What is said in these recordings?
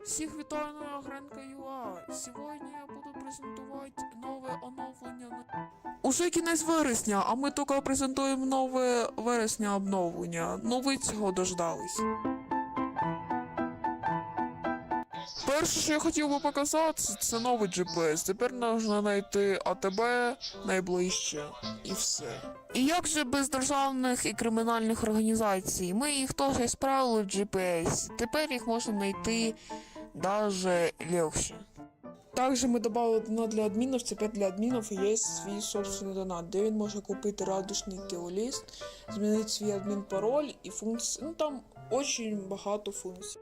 Всіх вітаю на Гренка ЮА. Сьогодні я буду презентувати нове оновлення. Уже кінець вересня, а ми тільки презентуємо нове вересня обновлення. Ну ви цього дождались. Перше, що я хотів би показати, це новий GPS. Тепер можна знайти АТБ найближче і все. І як же без державних і кримінальних організацій? Ми їх теж справили в GPS. Тепер їх можна знайти даже легше. Также ми додали донат для адмінів. Тепер для адмінів є свій собственний донат, де він може купити радужний кілоліст, змінити свій адмінпароль і функції. Ну там дуже багато функцій.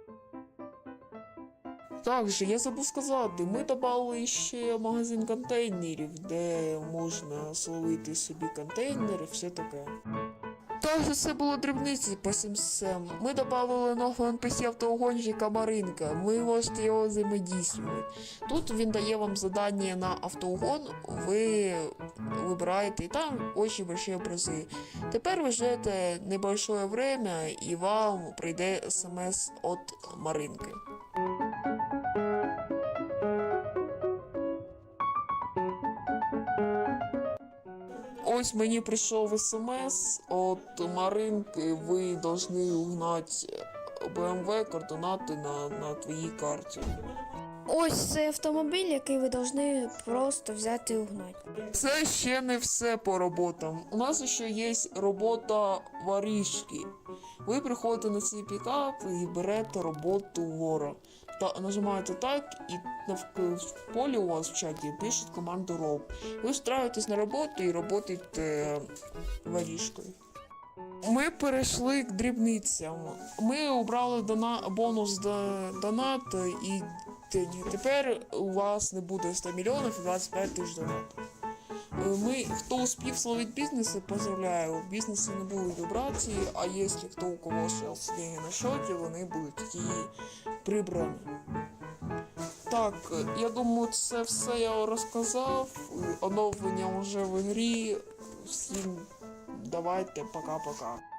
Також я забув сказати, ми додали ще магазин контейнерів, де можна словити собі контейнери, все таке. Також це було дрібниці по сімсем. Ми додали нового NPC автоугонщика Маринка. Ви можете його взаємодійствувати. Тут він дає вам задання на автоугон, ви вибираєте, і там дуже большие призи. Тепер ви ждете небольшое время, і вам прийде смс від Маринки. Ось мені прийшов смс от Маринки, ви повинні угнати BMW координати на, на твоїй карті. Ось цей автомобіль, який ви повинні просто взяти і угнати. Це ще не все по роботам. У нас ще є робота воріжки. Ви приходите на цей пікап і берете роботу вора. Нажимаєте так, і в полі у вас в чаті пишуть команду роб. Ви встраєтесь на роботу і працюєте воріжкою. Ми перейшли к дрібницям. Ми обрали дона... бонус до... донат і. Тепер у вас не буде 100 мільйонів і 25 тисяч донатів. Е, Ми, хто успів словить бізнеси, поздравляю, в бізнесі не будуть вібрації, а якщо хто у кого зараз деньги на счеті, вони будуть такі прибрані. Так, я думаю, це все я розказав. Оновлення вже в грі. Всім давайте, пока-пока.